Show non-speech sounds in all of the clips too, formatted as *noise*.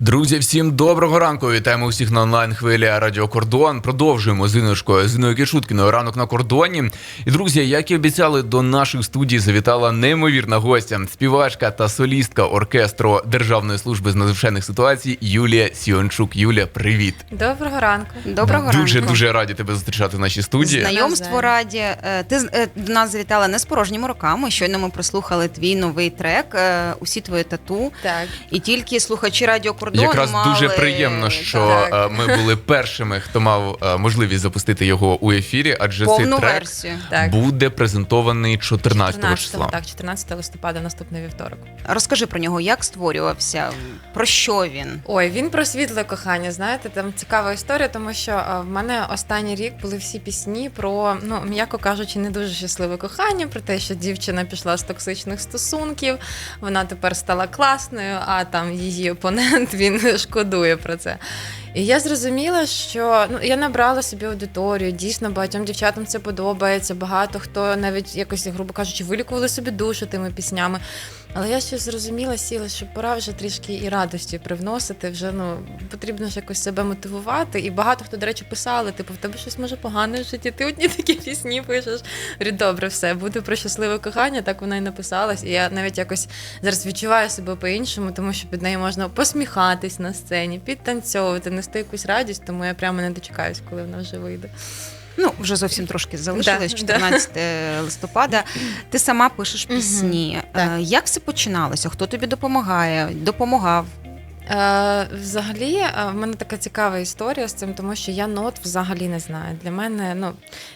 Друзі, всім доброго ранку. Вітаємо усіх на онлайн хвилі Радіо Кордон. Продовжуємо з Іночкою, з Іною Кишуткіною ранок на кордоні. І друзі, як і обіцяли, до нашої студії завітала неймовірна гостя, співачка та солістка оркестру Державної служби з надзвичайних ситуацій Юлія Сіончук. Юлія, привіт! Доброго ранку. Доброго дуже ранку. дуже раді тебе зустрічати в нашій студії. Знайомство раді. Е, Ти з- е, до нас завітала не з порожніми руками. Щойно ми прослухали твій новий трек, е, усі твої тату. Так. І тільки слухачі Радіо Кордону Якраз мали... дуже приємно, що Так. е, ми були першими, хто мав е, можливість запустити його у ефірі, адже цей трек версію. Так. буде презентований 14 числа. так, 14 листопада, наступний вівторок. Розкажи про нього, як створювався, про що він? Ой, він про світле кохання. Знаєте, там цікава історія, тому що в мене останній рік були всі пісні про, ну м'яко кажучи, не дуже щасливе кохання, про те, що дівчина пішла з токсичних стосунків, вона тепер стала класною, а там її опонент він *laughs* шкодує про це. І я зрозуміла, що ну я набрала собі аудиторію. Дійсно, багатьом дівчатам це подобається. Багато хто навіть якось, грубо кажучи, вилікували собі душу тими піснями. Але я щось зрозуміла, сіла, що пора вже трішки і радості привносити. Вже ну потрібно ж якось себе мотивувати. І багато хто, до речі, писали: типу, в тебе щось може погане в житті. Ти одні *laughs* такі пісні пишеш. Говорю, добре, все буде про щасливе кохання. Так вона і написалась. І я навіть якось зараз відчуваю себе по-іншому, тому що під нею можна посміхатись на сцені, підтанцьовувати, нести якусь радість. Тому я прямо не дочекаюсь, коли вона вже вийде. Ну, вже зовсім трошки залишилось, Да, 14 листопада. Ти сама пишеш пісні. Е, Як все починалося? Хто тобі допомагає? Допомагав? Е, взагалі, е, в мене така цікава історія з цим, тому що я нот взагалі не знаю. Для мене, ну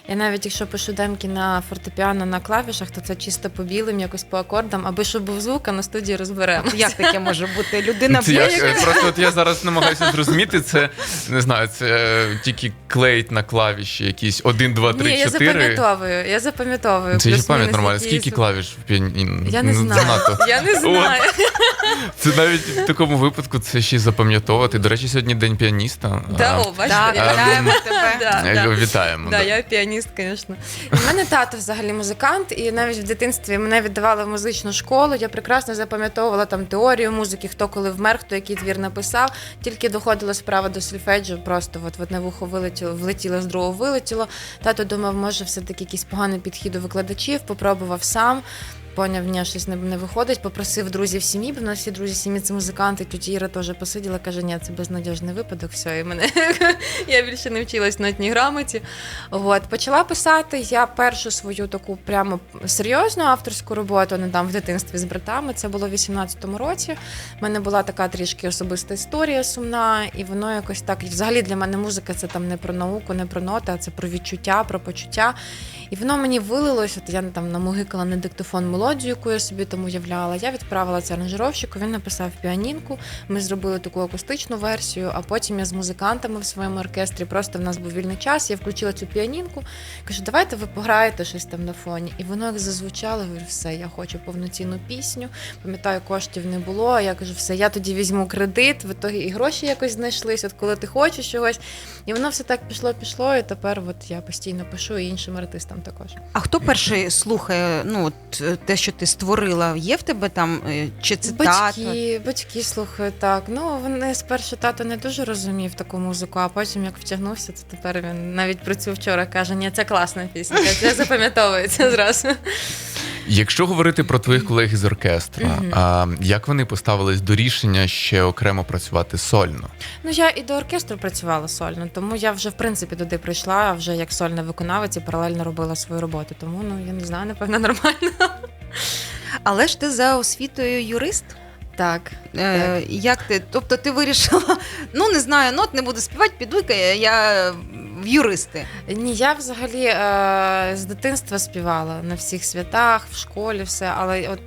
я навіть якщо пишу демки на фортепіано на клавішах, то це чисто по білим, якось по акордам, аби щоб був звук, а на студії розберемо. Як таке може бути? Людина Це як, е, просто от я зараз намагаюся зрозуміти, це не знаю, це е, тільки клеїть на клавіші якісь 1, 2, 3, Ні, я 4. запам'ятовую. Я запам'ятовую. Це ж плюс-мінус пам'ять нормально. якісь- Скільки клавіш в піаніно? Я не Ну, знаю. занадто. Я не знаю. Це навіть в такому випадку це ще й запам'ятовувати. До речі, сьогодні день піаніста. Да, о, бачите, Так, я- вітаємо тебе. Да, да. Вітаємо. Да, да. я піаніст, звісно. У мене тато взагалі музикант, і навіть в дитинстві мене віддавали в музичну школу. Я прекрасно запам'ятовувала там теорію музики, хто коли вмер, хто який твір написав. Тільки доходила справа до сольфеджу, просто от, от на вухо вилетіло, влетіло з другого вилетіло. Тато думав, може, все-таки якийсь поганий підхід до викладачів, попробував сам. Поняв, ні, щось не, не виходить. Попросив друзів сім'ї, бо в нас всі друзі сім'ї це музиканти. Тетя Іра теж посиділа, каже, ні, це безнадіжний випадок. Все, і мене *laughs* я більше не вчилась на одній грамоті. От почала писати я першу свою таку прямо серйозну авторську роботу не там в дитинстві з братами. Це було в 18-му році. У мене була така трішки особиста історія сумна, і воно якось так. Взагалі для мене музика це там не про науку, не про ноти, а це про відчуття, про почуття. І воно мені вилилось. От я там намугикала на диктофон мелодію, яку я собі там уявляла. Я відправила це аранжировщику. Він написав піанінку. Ми зробили таку акустичну версію. А потім я з музикантами в своєму оркестрі. Просто в нас був вільний час. Я включила цю піанінку. Кажу, давайте ви пограєте щось там на фоні. І воно як зазвучало. Говорю, все, я хочу повноцінну пісню. Пам'ятаю, коштів не було. Я кажу, все, я тоді візьму кредит. В ітогі і гроші якось знайшлись. От коли ти хочеш чогось. І воно все так пішло, пішло. І тепер от я постійно пишу і іншим артистам також. А хто перший слухає ну, от, те, що ти створила? Є в тебе там е, чи це тато? Батьки, батьки слухають так. Ну вони спершу тато не дуже розумів таку музику, а потім як втягнувся, то тепер він навіть про цю вчора каже: ні, це класна пісня, це *laughs* запам'ятовується зразу. Якщо говорити про твоїх колег із оркестру, Мгм. а, як вони поставились до рішення ще окремо працювати сольно? Ну я і до оркестру працювала сольно, тому я вже в принципі туди прийшла вже як сольна виконавець і паралельно робила свою роботу. Тому ну я не знаю, напевно, *laughs* нормально. Але ж ти за освітою юрист? Так. Е, як ти? Тобто ти вирішила, ну не знаю, нот не буду співати, піду-ка я, я в юристи. Ні, я взагалі е, з дитинства співала на всіх святах, в школі, все, але от.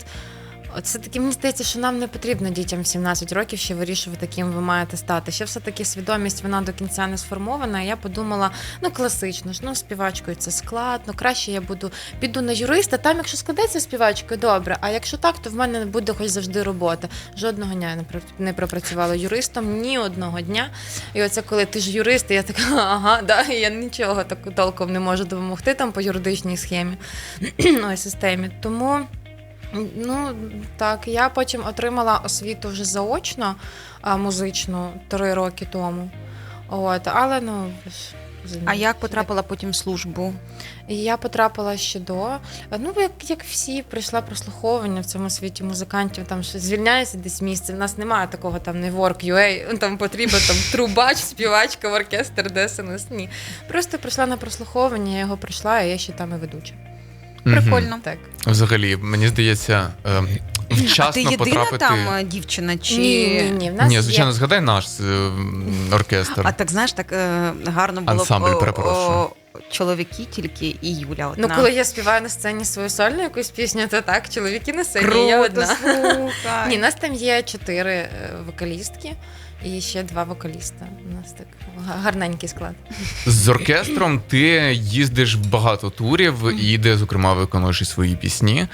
Все таки мені здається, що нам не потрібно дітям в 17 років ще вирішувати, ким ви маєте стати. Ще все таки свідомість вона до кінця не сформована. Я подумала, ну класично ж, ну співачкою це складно. Краще я буду піду на юриста. Там, якщо складеться співачкою, добре. А якщо так, то в мене буде хоч завжди робота. Жодного дня я не про- не пропрацювала юристом ні одного дня. І оце коли ти ж юрист, я така, *laughs* ага, да, я нічого так толком не можу допомогти там по юридичній схемі *clears throat* ой, системі. Тому Ну так, я потім отримала освіту вже заочно а, музичну три роки тому. От, але ну. А як потрапила потім в службу? Я потрапила ще до. Ну, як, як всі, прийшла прослуховування в цьому світі музикантів, там що звільняється десь місце. В нас немає такого там не work.ua, ну, там потрібен там трубач, співачка в оркестр, ДСНС. Ні. Просто прийшла на прослуховування, я його пройшла, і я ще там і ведуча. Прикольно. Так. Взагалі, мені здається, е, вчасно а ти єдина потрапити. там е, дівчина? Чи... Ні, ні, ні. В нас Ні, звичайно, є. згадай наш е, м, оркестр. А так знаєш, так е, гарно було б, Ансамбль, о, перепрошую. о, чоловіки тільки і Юля. Одна. Ну, коли я співаю на сцені свою сольну якусь пісню, то так, чоловіки на сцені, Круто, я одна. слухай. *laughs* Ні, нас там є чотири е, вокалістки і ще два вокаліста. У нас так гарненький склад. З оркестром ти їздиш в багато турів і де, зокрема, виконуєш і свої пісні.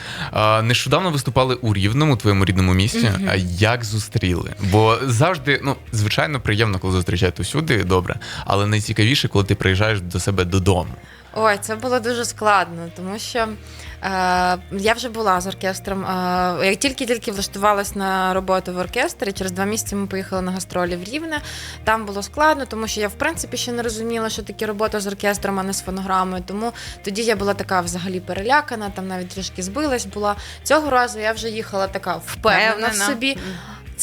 Нещодавно виступали у Рівному, твоєму рідному місті. А як зустріли? Бо завжди, ну, звичайно, приємно, коли зустрічають усюди, добре. Але найцікавіше, коли ти приїжджаєш до себе додому. Ой, це було дуже складно, тому що е, я вже була з оркестром. Е, я тільки-тільки влаштувалась на роботу в оркестрі. Через два місяці ми поїхали на гастролі в Рівне. Там було складно, тому що я в принципі ще не розуміла, що таке робота з оркестром, а не з фонограмою. Тому тоді я була така взагалі перелякана, там навіть трішки збилась була. Цього разу я вже їхала така впевнена в собі.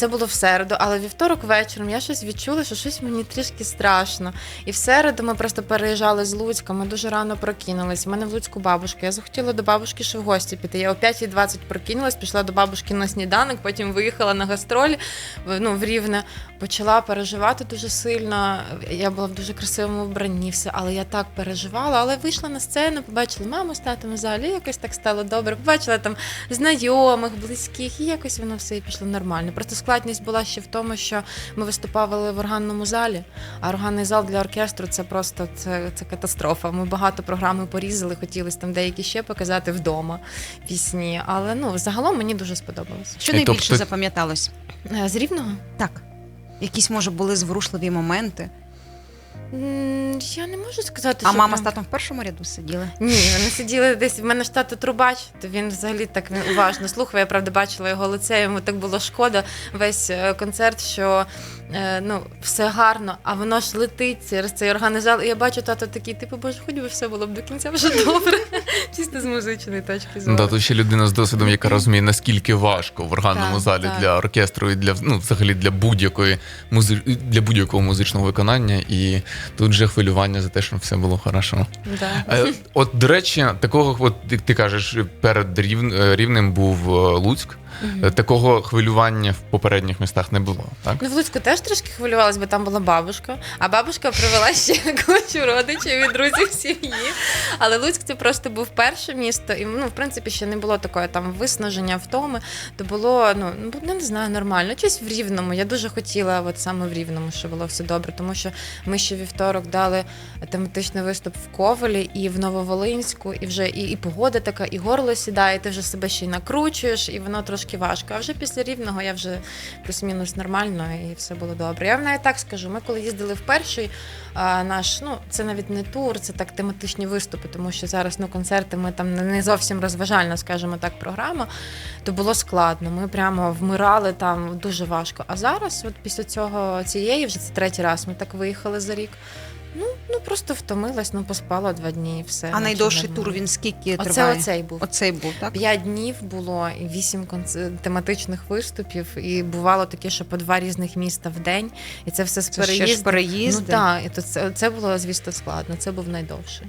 Це було в середу, але вівторок вечором я щось відчула, що щось мені трішки страшно. І в середу ми просто переїжджали з Луцька, ми дуже рано прокинулись. У мене в Луцьку бабушка. Я захотіла до бабушки ще в гості піти. Я о 5.20 прокинулась, пішла до бабушки на сніданок, потім виїхала на гастролі ну, в Рівне, почала переживати дуже сильно. Я була в дуже красивому вбранні, все, але я так переживала. Але вийшла на сцену, побачила маму з татом в залі, і якось так стало добре. Побачила там знайомих, близьких, і якось воно все і пішло нормально. Просто складність була ще в тому, що ми виступали в органному залі, а органний зал для оркестру це просто це, це катастрофа. Ми багато програми порізали, хотілося там деякі ще показати вдома пісні. Але ну загалом мені дуже сподобалось. Що найбільше тобто- запам'яталось? Е, З рівного? Так. Якісь, може, були зворушливі моменти. М, Я не можу сказати, А що мама прям- з татом в першому ряду сиділи? Ні, вони сиділи десь. В мене ж тато трубач, то він взагалі так він уважно слухав. Я правда бачила його лице. Йому так було шкода весь е, концерт, що е, ну все гарно, а воно ж летить через цей організал. І я бачу тато такий, типу, боже, хоч би все було б до кінця вже добре. *laughs* Чисто з музичної точки зору. да, тут ще людина з досвідом, яка розуміє, наскільки важко в органному Так, залі так. для оркестру і для ну, взагалі для будь-якої музи... для будь-якого музичного виконання. І тут же хвилювання за те, щоб все було хорошо. Да. Е, От, до речі, такого, от ти кажеш, перед рів... е, рівнем був е, Луцьк. Е, Такого хвилювання в попередніх містах не було, так? Ну, в Луцьку теж трошки хвилювалась, бо там була бабушка, а бабушка привела *laughs* ще кучу родичів і друзів сім'ї. Але Луцьк це просто був перше місто, і ну, в принципі, ще не було такої там виснаження втоми. То було, ну, ну не знаю, нормально. Щось в Рівному. Я дуже хотіла, от саме в Рівному, щоб було все добре, тому що ми ще вівторок дали тематичний виступ в Ковелі і в Нововолинську, і вже і, і погода така, і горло сідає, і ти вже себе ще й накручуєш, і воно трошки важко. А вже після рівного я вже плюс-мінус нормально, і все було добре. Я вам навіть так скажу. Ми коли їздили в перший наш, ну це навіть не тур, це так тематичні виступи, тому що зараз ну концерти ми там не зовсім розважальна, скажімо так, програма. То було складно. Ми прямо вмирали там дуже важко. А зараз, от після цього цієї, вже це третій раз, ми так виїхали за рік. Ну, ну просто втомилась, ну поспала два дні і все. А найдовший тур він скільки Оце триває? оцей був. Оцей був, так? П'ять днів було і вісім конц- тематичних виступів, і бувало таке, що по два різних міста в день, і це все з переїзди. Ну так, і то це, це було, звісно, складно. Це був найдовший.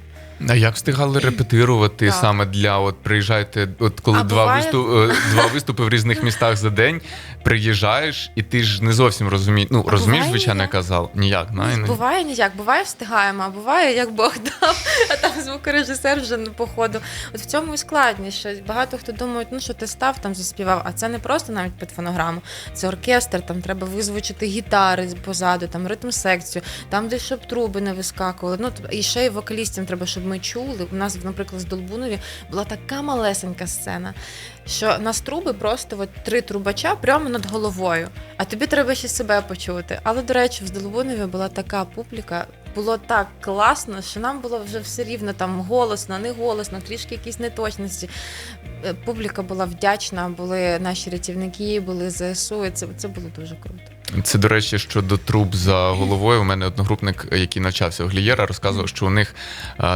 А як встигали репетирувати Так. саме для от приїжджаєте, от коли А два буває- виступ, е, два виступи в різних містах за день, приїжджаєш, і ти ж не зовсім розумієш. Ну А розумієш, звичайно, казав. Ніяк, Ну, най, не. буває ніяк, буває встигаємо, а буває як Бог дав, а там звукорежисер вже по ходу. От в цьому і складність, що багато хто думає, ну що ти став там заспівав, а це не просто навіть під фонограму, це оркестр, там треба визвучити гітари позаду, там ритм секцію, там десь щоб труби не вискакували. Ну і ще й вокалістам треба, щоб ми чули. У нас, наприклад, з Долбунові була така малесенька сцена, що нас труби просто от три трубача прямо над головою. А тобі треба ще себе почути. Але, до речі, в Здолбунові була така публіка, було так класно, що нам було вже все рівно там голосно, не голосно, трішки якісь неточності. Е, Публіка була вдячна, були наші рятівники, були ЗСУ. І це, це було дуже круто. Це, до речі, щодо труб за головою. У мене одногрупник, який навчався у Глієра, розказував, що у них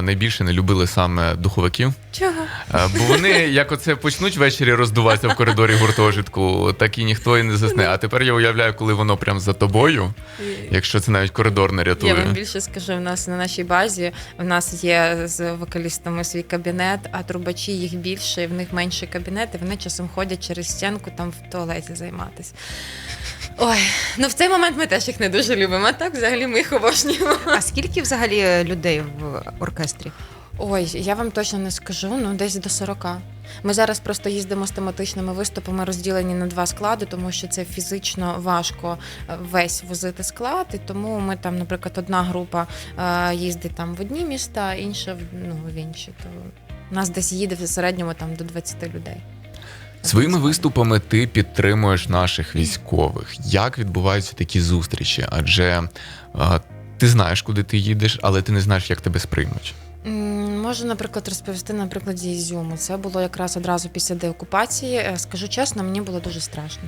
найбільше не любили саме духовиків. Чого? Бо вони, як оце почнуть ввечері роздуватися в коридорі гуртожитку, так і ніхто і не засне. А тепер я уявляю, коли воно прям за тобою, якщо це навіть коридор не Я вам більше скажу, в нас на нашій базі в нас є з вокалістами свій кабінет, а трубачі їх більше, і в них менше кабінет, і вони часом ходять через стінку там в туалеті займатися. Ой, ну в цей момент ми теж їх не дуже любимо. А так взагалі ми їх обожнюємо. А скільки взагалі людей в оркестрі? Ой, я вам точно не скажу, ну десь до 40. Ми зараз просто їздимо з тематичними виступами, розділені на два склади, тому що це фізично важко е, весь возити склад. І тому ми там, наприклад, одна група е, їздить там в одні міста, інша в ну в інші. То нас десь їде в середньому там до 20 людей. Своїми виступами ти підтримуєш наших військових. Як відбуваються такі зустрічі? Адже а, ти знаєш, куди ти їдеш, але ти не знаєш, як тебе сприймуть. Можу, наприклад, розповісти на прикладі Ізюму. Це було якраз одразу після деокупації. Е, Скажу чесно, мені було дуже страшно.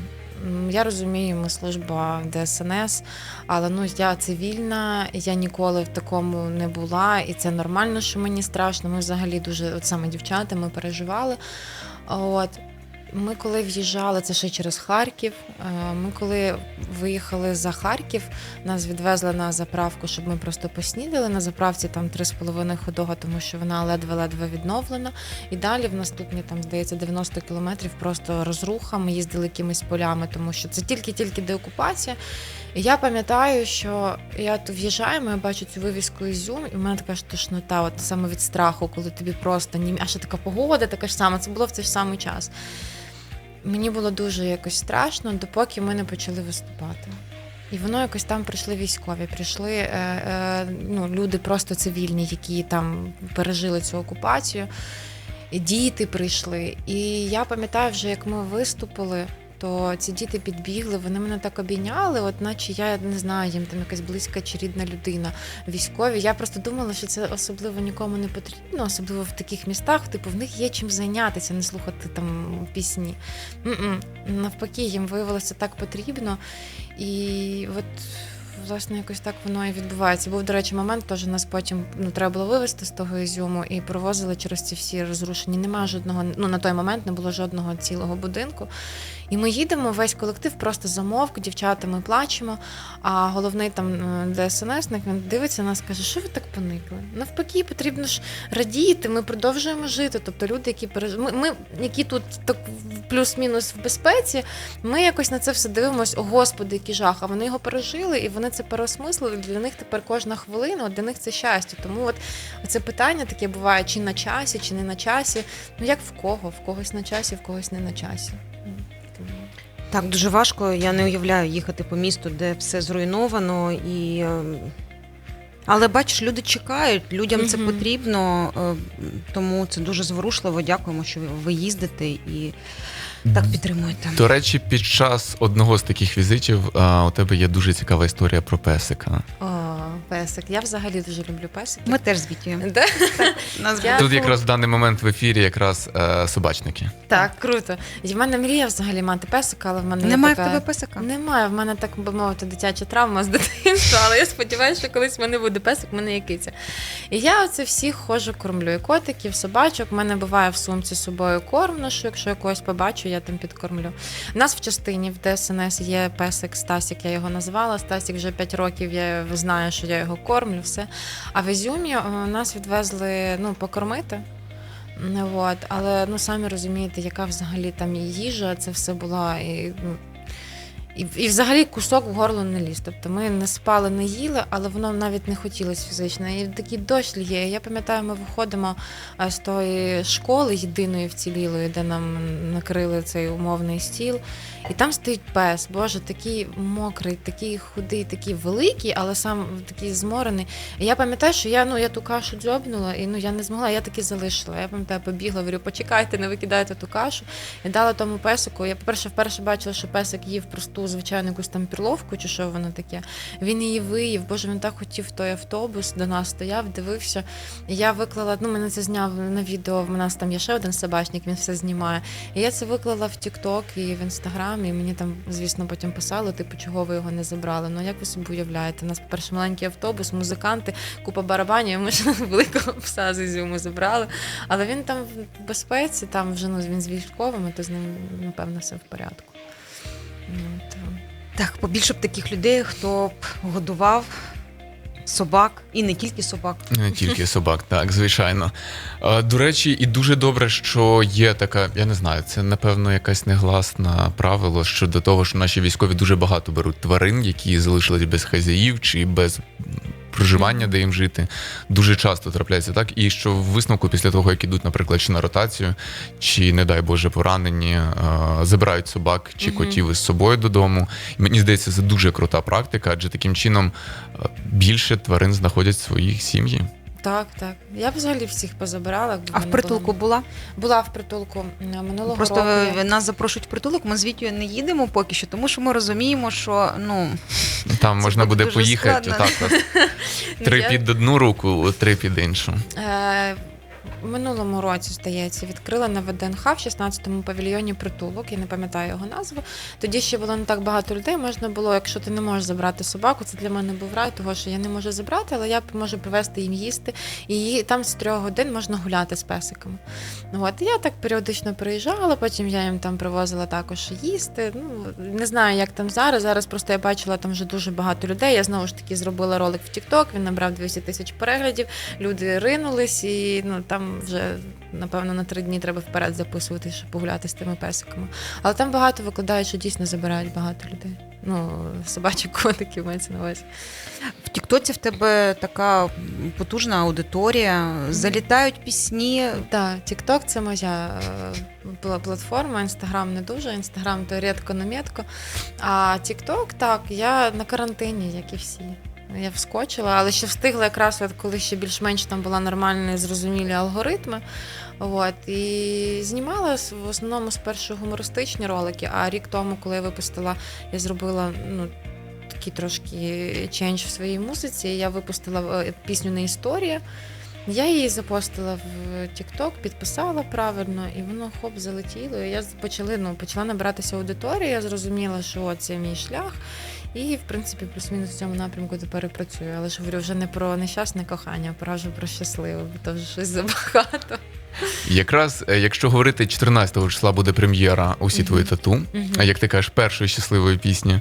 Я розумію, ми служба ДСНС, але ну я цивільна, я ніколи в такому не була, і це нормально, що мені страшно. Ми взагалі дуже, от саме дівчата, ми переживали. От. Ми коли в'їжджали, це ще через Харків. е, Ми коли виїхали за Харків, нас відвезли на заправку, щоб ми просто поснідали. На заправці там 3,5 ходога, тому що вона ледве-ледве відновлена. І далі в наступні там, здається, 90 кілометрів просто розруха. Ми їздили якимись полями, тому що це тільки-тільки деокупація. І я пам'ятаю, що я тут в'їжджаємо, я бачу цю вивіску Ізюм, і в мене така ж тошнота, от саме від страху, коли тобі просто ні, а ще така погода, така ж сама. Це було в цей ж самий час. Мені було дуже якось страшно, допоки ми не почали виступати. І воно якось там прийшли військові, прийшли е, е, ну, люди просто цивільні, які там пережили цю окупацію. Діти прийшли. І я пам'ятаю, вже як ми виступили, то ці діти підбігли, вони мене так обійняли, от наче я не знаю, їм там якась близька чи рідна людина військові. Я просто думала, що це особливо нікому не потрібно, особливо в таких містах. Типу, в них є чим зайнятися, не слухати там пісні. М-м. Навпаки, їм виявилося так потрібно. І от. Власне, якось так воно і відбувається. Був, до речі, момент, теж нас потім ну, треба було вивезти з того ізюму і провозили через ці всі розрушення. Немає жодного, ну на той момент не було жодного цілого будинку. І ми їдемо, весь колектив просто замовк, дівчата, ми плачемо. А головний там е, ДСНСник він дивиться на нас, каже, що ви так поникли? Навпаки, потрібно ж радіти. Ми продовжуємо жити. Тобто люди, які переж... ми, ми, які тут так плюс-мінус в безпеці, ми якось на це все дивимося. О, господи, який жах. А вони його пережили, і вони це переосмислили. Для них тепер кожна хвилина, для них це щастя. Тому от це питання таке буває, чи на часі, чи не на часі. Ну як в кого? В когось на часі, в когось не на часі. Так, дуже важко. Я не уявляю їхати по місту, де все зруйновано і. ем, Але бачиш, люди чекають, людям це потрібно, е, тому це дуже зворушливо. Дякуємо, що ви їздите і так підтримуєте. До речі, під час одного з таких візитів а, у тебе є дуже цікава історія про песика. О, песик. Я взагалі дуже люблю песиків. Ми теж з Вітєю. Да? Нас Я- Тут якраз в даний момент в ефірі якраз е, собачники. Так, круто. І в мене мрія взагалі мати песика, але в мене є Немає в така... тебе песика? Немає, в мене так би мовити дитяча травма з дитинства, але я сподіваюся, що колись в мене буде песик, в мене є киця. І я оце всіх ходжу, кормлю. І котиків, собачок. В мене буває в сумці з собою корм ношу, якщо я когось побачу, я там підкормлю. У нас в частині в ДСНС є песик Стасік, я його назвала. Стасік вже 5 років, я знаю, що я його кормлю, все. А в Ізюмі е, нас відвезли ну, покормити. Ну, От, але ну самі розумієте, яка взагалі там їжа, це все була і. І, і взагалі кусок в горло не ліз. Тобто ми не спали, не їли, але воно навіть не хотілося фізично. І такий дощ лє. Я пам'ятаю, ми виходимо е, з тої школи єдиної вцілілої, де нам накрили цей умовний стіл. І там стоїть пес, боже, такий мокрий, такий худий, такий великий, але сам такий зморений. І я пам'ятаю, що я ну я ту кашу дзьобнула, і ну я не змогла, я таки залишила. Я пам'ятаю, побігла, говорю, почекайте, не викидайте ту кашу. І дала тому песику. Я, по-перше, вперше бачила, що песик їв просту нову звичайну якусь там перловку, чи що воно таке. Він її виїв. Боже, він так хотів той автобус, до нас стояв, дивився. Я виклала, ну мене це зняв на відео. В нас там є ще один собачник, він все знімає. І я це виклала в TikTok і в Інстаграм, і мені там, звісно, потім писали, типу, чого ви його не забрали. Ну як ви собі уявляєте? У нас, по-перше, маленький автобус, музиканти, купа барабанів, ми ж *laughs* великого пса з Ізюму забрали. Але він там в безпеці, там вже ну, він з військовими, то з ним, напевно, все в порядку. Ну, то... Так, побільше б таких людей, хто б годував собак і не тільки собак. Не тільки собак, так, звичайно. До речі, і дуже добре, що є така, я не знаю, це напевно якась негласна правило щодо того, що наші військові дуже багато беруть тварин, які залишились без хазяїв чи без проживання, де їм жити. Дуже часто трапляється так. І що в висновку після того, як ідуть, наприклад, чи на ротацію, чи, не дай Боже, поранені, е, забирають собак чи котів із собою додому. І мені здається, це дуже крута практика, адже таким чином е, більше тварин знаходять в своїх сім'ї. Так, так. Я б взагалі всіх позабирала. А в притулку було- була? була в притулку е, минулого Просто року. Просто нас запрошують в притулок. Ми з не їдемо поки що, тому що ми розуміємо, що ну Там Це можна буде буде поїхати складно. отак. От. *laughs* Три під одну руку, три під іншу. Е, в минулому році, здається, відкрила на ВДНХ в 16-му павільйоні притулок, я не пам'ятаю його назву. Тоді ще було не так багато людей. Можна було, якщо ти не можеш забрати собаку, це для мене був рай, того що я не можу забрати, але я можу привезти їм їсти. І там з трьох годин можна гуляти з песиками. Ну, От, я так періодично приїжджала, потім я їм там привозила також їсти. Ну, не знаю, як там зараз. Зараз просто я бачила там вже дуже багато людей. Я знову ж таки зробила ролик в TikTok, він набрав 200 тисяч переглядів люди ринулись, і ну там вже напевно на три дні треба вперед записувати, щоб погуляти з тими песиками. Але там багато викладають, що дійсно забирають багато людей. Ну, собачок *laughs* котиків мається на увазі. в Тіктоці в тебе така потужна аудиторія, залітають пісні. Так, TikTok це моя е, була платформа, Інстаграм не дуже, Інстаграм то рідко на метко. А TikTok, так, я на карантині, як і всі. Я вскочила, але ще встигла якраз, от коли ще більш-менш там була нормальні, зрозумілі алгоритми. От, і знімала в основному спершу гумористичні ролики, а рік тому, коли я випустила, я зробила ну, такий трошки чендж в своїй музиці. Я випустила е, пісню не історія. Я її запостила в TikTok, підписала правильно, і воно хоп залетіло. І я почали, ну, почала набиратися аудиторія. Я зрозуміла, що це мій шлях. І, в принципі, плюс-мінус в цьому напрямку тепер і працюю. Але ж говорю вже не про нещасне кохання, а про щасливе, бо то вже щось забагато. Якраз, е, якщо говорити, 14-го числа буде прем'єра усі твої тату, а як ти кажеш, першої щасливої пісні.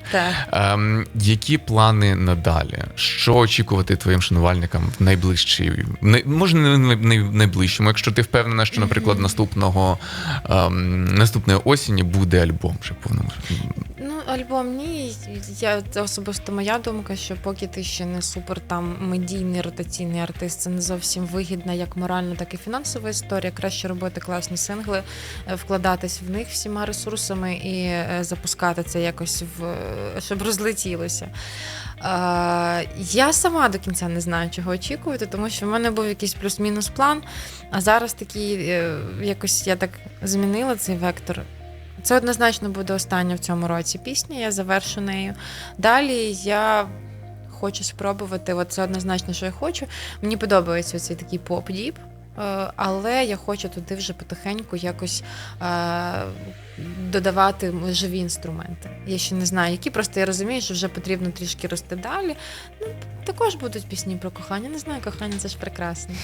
Ем, які плани надалі? Що очікувати твоїм шанувальникам в найближчій, не, може не в найближчому, якщо ти впевнена, що, наприклад, наступного ем, наступної осені буде альбом вже повному. Ну, альбом ні. Я це особисто моя думка, що поки ти ще не супер там медійний ротаційний артист, це не зовсім вигідна як морально, так і фінансова історія. Краще робити класні сингли, е, вкладатись в них всіма ресурсами і е, запускати це якось в е, щоб розлетілося. Я сама до кінця не знаю, чого очікувати, тому що в мене був якийсь плюс-мінус план. А зараз такий якось я так змінила цей вектор. Це однозначно буде остання в цьому році пісня, я завершу нею. Далі я хочу спробувати, от це однозначно, що я хочу. Мені подобається цей такий поп-діп, але я хочу туди вже потихеньку якось е, додавати живі інструменти. Я ще не знаю, які, просто я розумію, що вже потрібно трішки рости далі. Ну, також будуть пісні про кохання. Не знаю, кохання це ж прекрасно.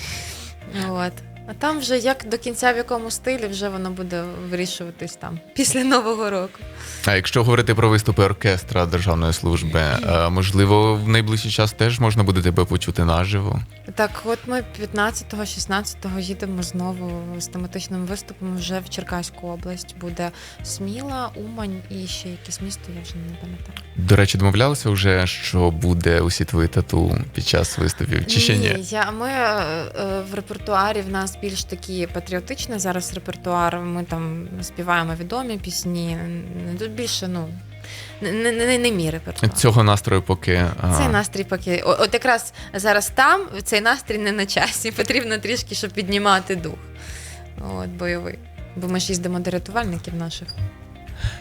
От. А там вже як до кінця в якому стилі вже воно буде вирішуватись там після Нового року. А якщо говорити про виступи оркестра Державної служби, е, можливо, в найближчий час теж можна буде тебе почути наживо. Так, от ми 15-16 їдемо знову з тематичним виступом вже в Черкаську область. Буде Сміла, Умань і ще якесь місто, я вже не пам'ятаю. До речі, домовлялися вже, що буде усі твої тату під час виступів, чи ще ні? я, ми е, е, в репертуарі в нас більш такі патріотичний зараз репертуар. Ми там співаємо відомі пісні. Тут більше, ну, не, не, не, мій репертуар. Цього настрою поки Цей настрій поки. о- От якраз зараз там цей настрій не на часі. Потрібно трішки, щоб піднімати дух. От, бойовий. Бо ми ж їздимо до рятувальників наших.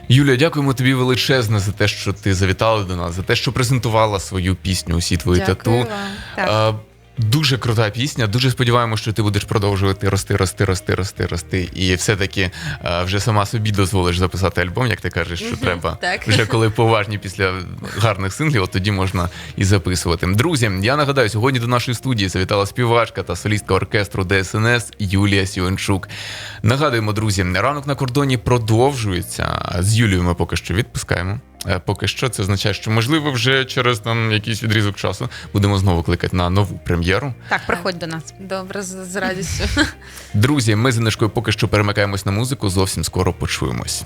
Юлія, дякуємо тобі величезне за те, що ти завітала до нас, за те, що презентувала свою пісню усі твої Дякую тату. Так. Дуже крута пісня. Дуже сподіваємося, що ти будеш продовжувати рости, рости, рости, рости, рости. І все-таки а, вже сама собі дозволиш записати альбом, як ти кажеш, що треба. так. Вже коли поважні після гарних синглів, от тоді можна і записувати. Друзі, я нагадаю, сьогодні до нашої студії завітала співачка та солістка оркестру ДСНС Юлія Сіончук. Нагадуємо, друзі, ранок на кордоні продовжується. З Юлією ми поки що відпускаємо. Е, Поки що це означає, що можливо вже через там якийсь відрізок часу будемо знову кликати на нову прем'єру. Так, приходь до нас. Добре, з, з радістю. Друзі, ми з Інишкою поки що перемикаємось на музику. Зовсім скоро почуємось.